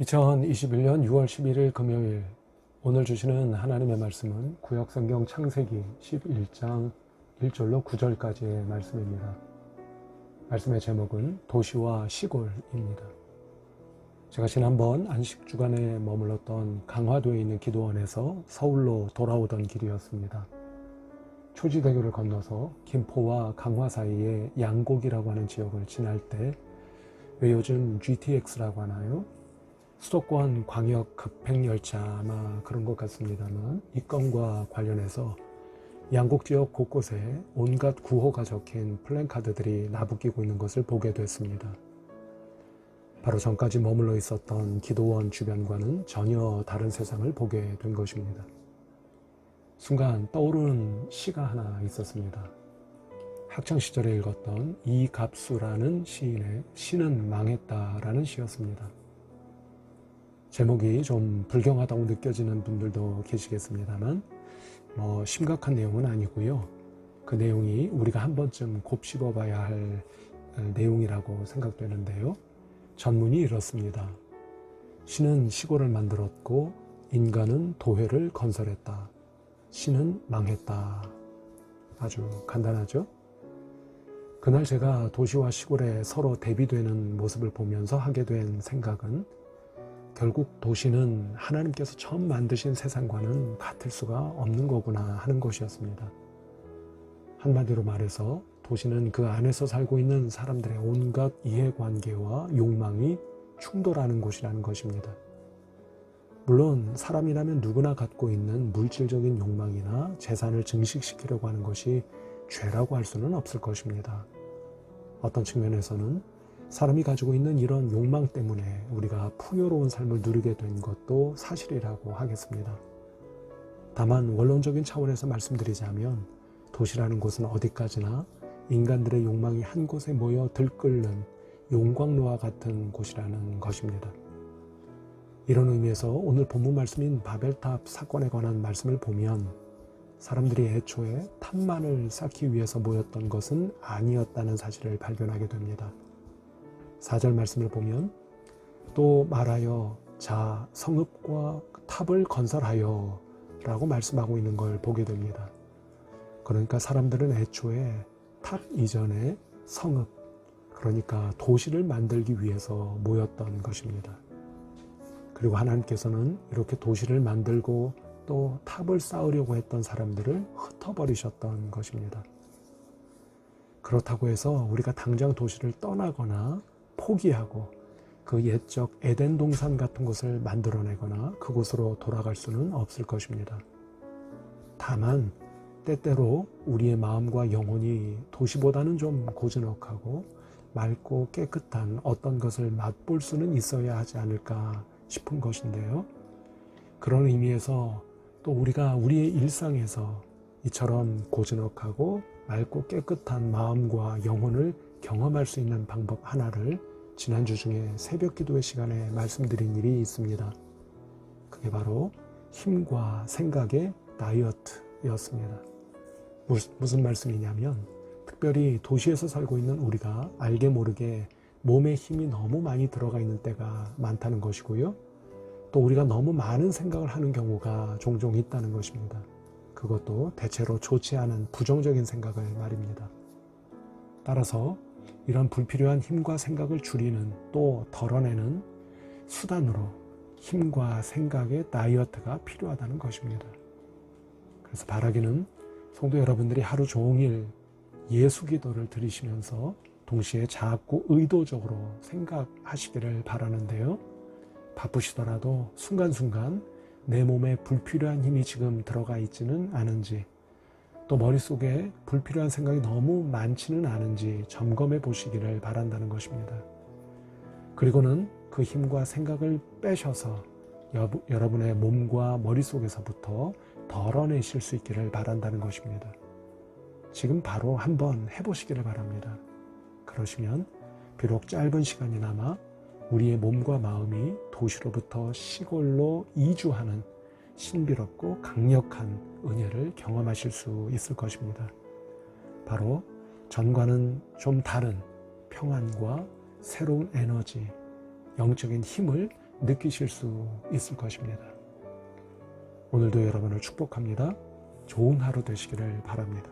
2021년 6월 11일 금요일 오늘 주시는 하나님의 말씀은 구약성경 창세기 11장 1절로 9절까지의 말씀입니다. 말씀의 제목은 도시와 시골입니다. 제가 지난번 안식 주간에 머물렀던 강화도에 있는 기도원에서 서울로 돌아오던 길이었습니다. 초지대교를 건너서 김포와 강화 사이의 양곡이라고 하는 지역을 지날 때 왜 요즘 GTX라고 하나요? 수도권 광역 급행열차 아마 그런 것 같습니다만 이 건과 관련해서 양곡 지역 곳곳에 온갖 구호가 적힌 플랜카드들이 나부끼고 있는 것을 보게 됐습니다. 바로 전까지 머물러 있었던 기도원 주변과는 전혀 다른 세상을 보게 된 것입니다. 순간 떠오르는 시가 하나 있었습니다. 학창 시절에 읽었던 이갑수라는 시인의 시는 망했다라는 시였습니다. 제목이 좀 불경하다고 느껴지는 분들도 계시겠습니다만 뭐 심각한 내용은 아니고요. 그 내용이 우리가 한 번쯤 곱씹어 봐야 할 내용이라고 생각되는데요. 전문이 이렇습니다. 신은 시골을 만들었고 인간은 도회를 건설했다. 신은 망했다. 아주 간단하죠? 그날 제가 도시와 시골에 서로 대비되는 모습을 보면서 하게 된 생각은 결국 도시는 하나님께서 처음 만드신 세상과는 같을 수가 없는 거구나 하는 것이었습니다. 한마디로 말해서 도시는 그 안에서 살고 있는 사람들의 온갖 이해관계와 욕망이 충돌하는 곳이라는 것입니다. 물론 사람이라면 누구나 갖고 있는 물질적인 욕망이나 재산을 증식시키려고 하는 것이 죄라고 할 수는 없을 것입니다. 어떤 측면에서는 사람이 가지고 있는 이런 욕망 때문에 우리가 풍요로운 삶을 누리게 된 것도 사실이라고 하겠습니다. 다만 원론적인 차원에서 말씀드리자면 도시라는 곳은 어디까지나 인간들의 욕망이 한 곳에 모여 들끓는 용광로와 같은 곳이라는 것입니다. 이런 의미에서 오늘 본문 말씀인 바벨탑 사건에 관한 말씀을 보면 사람들이 애초에 탑만을 쌓기 위해서 모였던 것은 아니었다는 사실을 발견하게 됩니다. 4절 말씀을 보면 또 말하여 자 성읍과 탑을 건설하여 라고 말씀하고 있는 걸 보게 됩니다. 그러니까 사람들은 애초에 탑 이전에 성읍, 그러니까 도시를 만들기 위해서 모였던 것입니다. 그리고 하나님께서는 이렇게 도시를 만들고 또 탑을 쌓으려고 했던 사람들을 흩어버리셨던 것입니다. 그렇다고 해서 우리가 당장 도시를 떠나거나 포기하고 그 옛적 에덴 동산 같은 곳을 만들어내거나 그곳으로 돌아갈 수는 없을 것입니다. 다만 때때로 우리의 마음과 영혼이 도시보다는 좀 고즈넉하고 맑고 깨끗한 어떤 것을 맛볼 수는 있어야 하지 않을까 싶은 것인데요. 그런 의미에서 또 우리가 우리의 일상에서 이처럼 고즈넉하고 맑고 깨끗한 마음과 영혼을 경험할 수 있는 방법 하나를 지난주 중에 새벽 기도의 시간에 말씀드린 일이 있습니다. 그게 바로 힘과 생각의 다이어트였습니다. 무슨 말씀이냐면 특별히 도시에서 살고 있는 우리가 알게 모르게 몸에 힘이 너무 많이 들어가 있는 때가 많다는 것이고요. 또 우리가 너무 많은 생각을 하는 경우가 종종 있다는 것입니다. 그것도 대체로 좋지 않은 부정적인 생각을 말입니다. 따라서 이런 불필요한 힘과 생각을 줄이는 또 덜어내는 수단으로 힘과 생각의 다이어트가 필요하다는 것입니다. 그래서 바라기는 성도 여러분들이 하루 종일 예수 기도를 들으시면서 동시에 자꾸 의도적으로 생각하시기를 바라는데요. 바쁘시더라도 순간순간 내 몸에 불필요한 힘이 지금 들어가 있지는 않은지 또 머릿속에 불필요한 생각이 너무 많지는 않은지 점검해 보시기를 바란다는 것입니다. 그리고는 그 힘과 생각을 빼셔서 여러분의 몸과 머릿속에서부터 덜어내실 수 있기를 바란다는 것입니다. 지금 바로 한번 해보시기를 바랍니다. 그러시면 비록 짧은 시간이나마 우리의 몸과 마음이 도시로부터 시골로 이주하는 신비롭고 강력한 은혜를 경험하실 수 있을 것입니다. 바로 전과는 좀 다른 평안과 새로운 에너지, 영적인 힘을 느끼실 수 있을 것입니다. 오늘도 여러분을 축복합니다. 좋은 하루 되시기를 바랍니다.